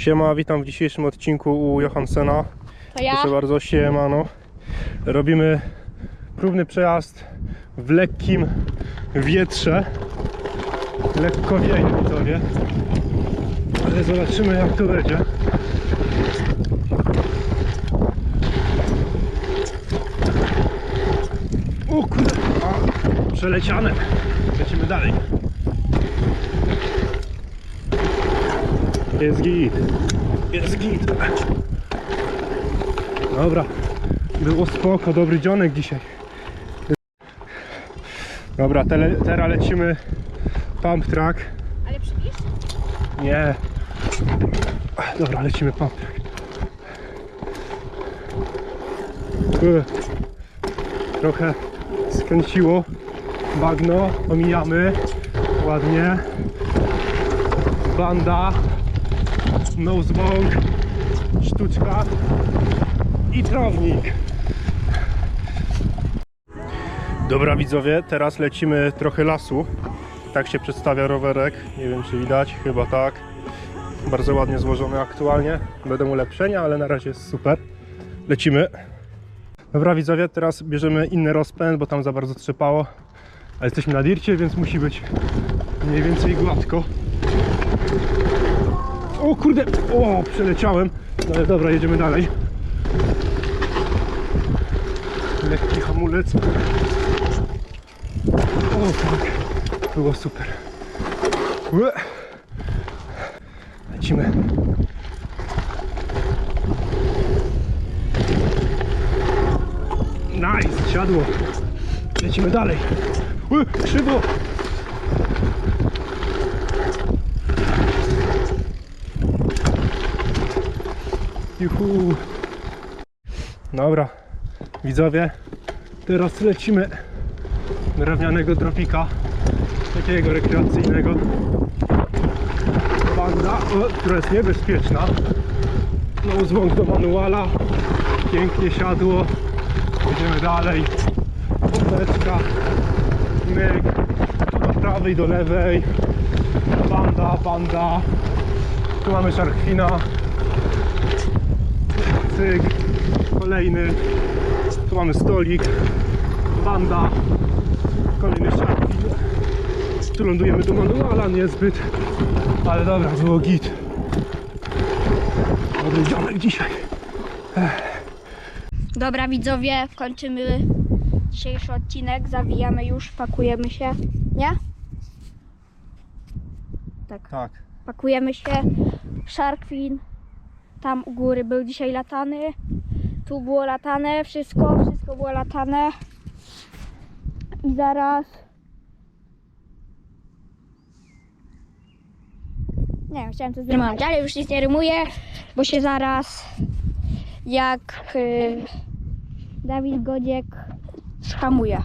Siema, witam w dzisiejszym odcinku u Johansena. To ja. Proszę bardzo, siemano. Robimy próbny przejazd w lekkim wietrze. Lekko wieje, widzowie. Ale zobaczymy jak to będzie. O kurde, a, przeleciane. Lecimy dalej. Jest git. Jest git. Dobra. Było spoko, dobry dzionek dzisiaj. Dobra, tele, teraz lecimy pump track. Ale przybisz? Nie. Dobra, lecimy pump track. Trochę skręciło. Bagno, omijamy. Ładnie. Banda. Nosebong. Sztuczka. I trawnik. Dobra widzowie, teraz lecimy trochę lasu. Tak się przedstawia rowerek. Nie wiem czy widać, chyba tak. Bardzo ładnie złożony aktualnie. Będą ulepszenia, ale na razie jest super. Lecimy. Dobra widzowie, teraz bierzemy inny rozpęd, bo tam za bardzo trzepało. A jesteśmy na dircie, więc musi być mniej więcej gładko. Kurde, o przeleciałem. No ale dobra, jedziemy dalej. Lekki hamulec. O tak, było super. Ue. Lecimy. Nice, siadło. Lecimy dalej. Ue, krzywo. Juhu. Dobra, widzowie, teraz lecimy drewnianego tropika, takiego rekreacyjnego. Banda, która jest niebezpieczna. No zwąk do manuala, pięknie siadło. Jedziemy dalej. Popeczka, myk, do prawej, do lewej. Banda, banda. Tu mamy szarkwina. Cyk, kolejny. Tu mamy stolik, banda, kolejny szarkwin. Tu lądujemy do manuala, niezbyt, ale dobra, było git. Dobry dzionek dzisiaj. Dobra widzowie, kończymy dzisiejszy odcinek. Zawijamy już, pakujemy się. Nie? Tak. Tak. Pakujemy się. Sharkwin. Tam u góry był dzisiaj latany. Tu było latane, wszystko, wszystko było latane. I zaraz. Nie wiem, chciałem to zrymować, ale już nic nie rymuję, bo się zaraz jak y, Dawid Godziek schamuje.